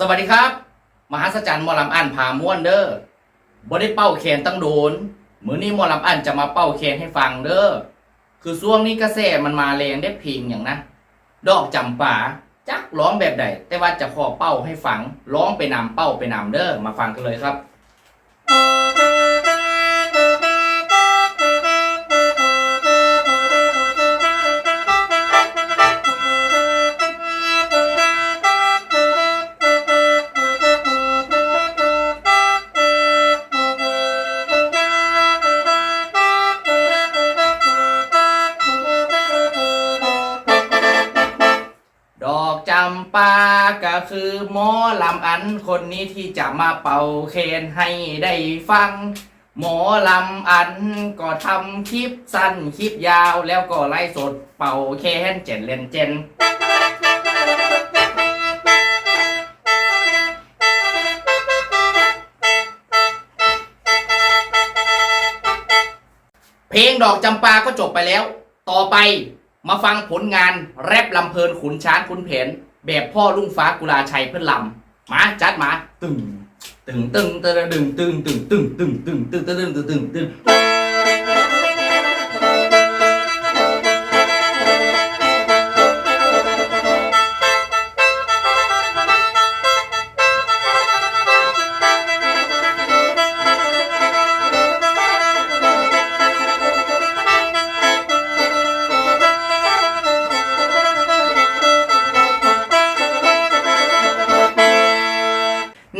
สวัสดีครับ มหัศจรรย์มอลำอันพาม่วนเด้อบ่ได้เป้าแขนตั้งโดนมือนี้มอลำอันจะมาเป้าแขนให้ฟังเด้อคือช่วงนี้กระแสมันมาแรงได้เพลงอย่างนะดอกจำป่าจักร้องแบบใดแต่ว่าจะขอเป้าให้ฟังร้องไปนำเป้าไปนำเด้อมาฟังกันเลยครับำปาก็คือหมอลำอันคนนี้ที่จะมาเป่าเคนให้ได้ฟัง หมอลำอันก็ทำคลิปสั้นคลิปยาวแล้วก็ไล่สดเป่าเคนเจนเลนเจนเพลงดอกจำปาก็จบไปแล้ว ต่อไปมาฟังผลงานแรปลำเพลินขุนช้างขุนแผน แบบพ่อลุงฟ้ากุลาชัยเพื่อนลำมาจัดมาตึงตึงตึงตึงตึงตึงตึงตึงตึงตึงตึงตึงตึงตึงตึง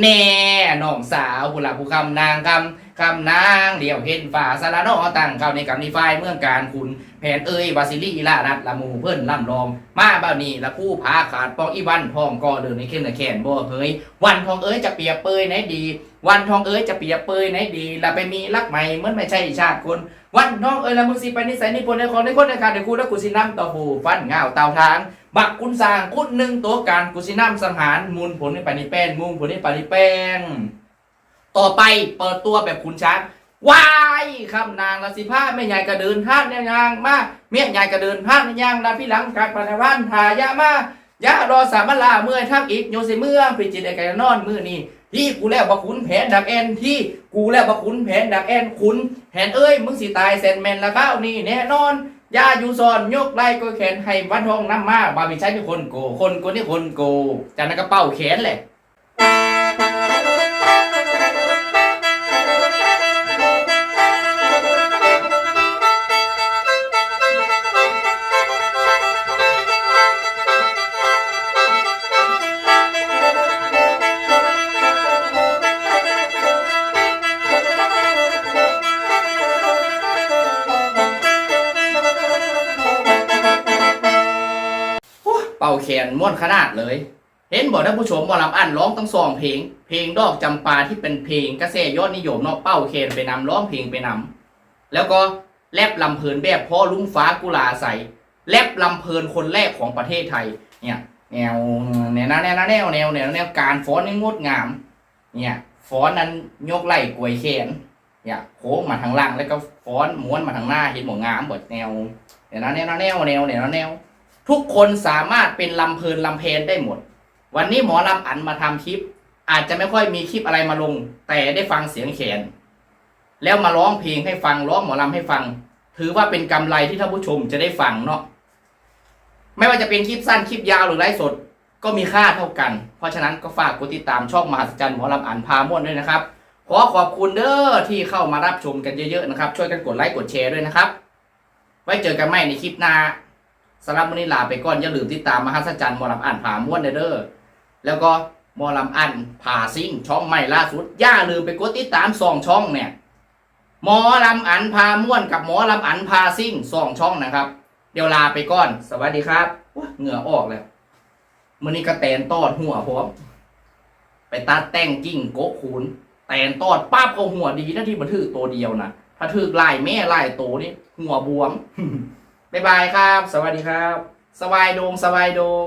แน่น้องสาวผู้หลักผู้คำนางคำ คำนางเดี่ยวเห็นฝ่าสารนอตั้งเข้าในกำนิไฟเมืองการคุณแผนเอ้ยบาซิลีลารัดละมูเพิ่นล่ำรอง มาบ่านี้ละผู้พาขาดปองอีวันทองก็เดินในเข้นแขนบ่เฮ้ยวันทองเอ้ยจะเปียเปยไหนดี วันทองเอ้ยจะเปียเปยไหนดีละไปมีรักใหม่เมื่อไม่ใช่ชาติคน วันทองเอ้ยละมึงสิไปนิสัยนิพนธ์ในของในคนในการเดี๋ยวกูแล้วกูสิน้ำต่อหูฟันเงาเตาทางบักคุณสร้างคุณหนึ่งตัวการกูสิน้ำสังหารมูลผลในปานิแป้นมุงผลในปานิแป้ง ต่อไปเปิดตัวแบบคุณช้างวายคำนางละสิผ้าแม่ใหญ่กระเดินท่านแนวยางมาเมียใหญ่กระเดินท่านแนวยางดาพี่หลังการปานวันทายามายะรอสามลาเมื่อยทักอีกโยสิเมืองพิจิตไอไก่นอนมือนี่ที่กูแล้วบักขุนแผนดักแอนที่กูแล้วบักขุนแผนดักแอนขุนแผนเอ้ยมึงสิตายแซนแมนละข้าวนี่แน่นอนยาอยู่ซอนยกไล่ก็แขนให้วันทองน้ำมาบาบิใช้เป็นคนโก คนคนนี่คนโกจากนั้นก็เป้าแขนแหละ ป่าแขนม้วนขนาดเลย เห็นบอกท่านผู้ชมบอลำอันร้องตั้งสองเพลง เพลงดอกจำปาที่เป็นเพลงกระแสยอดนิยมเนาะเป้าแขนไปนำร้องเพลงไปนำแล้วก็แลบลำเพลินแบบพ่อลุงฟ้ากุลาใสแลบลำเพลินคนแรกของประเทศไทย เนี่ยแนวแนวแนวแนวแนวแนวแนวการฟ้อนงดงาม เนี่ยฟ้อนนั้นยกไหล่กวยแขนเนี่ยโค้งมาทางล่างแล้วก็ฟ้อนม้วนมาทางหน้าเห็นหมวงามบทแนวแนวแนวแนวแนวแนวแนว ทุกคนสามารถเป็นลำเพลินลำเพนได้หมด วันนี้หมอลำอันมาทำคลิป อาจจะไม่ค่อยมีคลิปอะไรมาลง แต่ได้ฟังเสียงแขน แล้วมาร้องเพลงให้ฟังร้องหมอลำให้ฟัง ถือว่าเป็นกำไรที่ท่านผู้ชมจะได้ฟังเนาะไม่ว่าจะเป็นคลิปสั้นคลิปยาวหรือไลฟ์สดก็มีค่าเท่ากัน เพราะฉะนั้นก็ฝากกดติดตามช่องมหัศจรรย์หมอลำอันพาม่วนด้วยนะครับ ขอขอบคุณเด้อที่เข้ามารับชมกันเยอะๆนะครับ ช่วยกันกดไลค์กดแชร์ด้วยนะครับ ไว้เจอกันใหม่ในคลิปหน้า สำหรับวันนี้ลาไปก่อนอย่าลืมติดตามมหัศจรรย์หมอลำอ่านผ่าม้วนเด้อแล้วก็หมอลำอันผ่าซิ่งช่องใหม่ล่าสุดอย่าลืมไปกดติดตามสองช่องเนี่ยหมอลำอันพาม้วนกับหมอลำอันพาซิ่งสองช่องนะครับ เดี๋ยวลาไปก่อน สวัสดีครับวเหงื่อออกเลยมื่อนี้ก็แตนตอดหัวพร้อมไปตัดแต่งกิ่งโกะขูนแตนตอดป้าบเขาหัวดีนะที่มันถือตัวเดียวนะถ้าถือลายแม่ลายโตนี่หัวบวม บ๊ายบายครับ สวัสดีครับ สบายโดงสบายโดง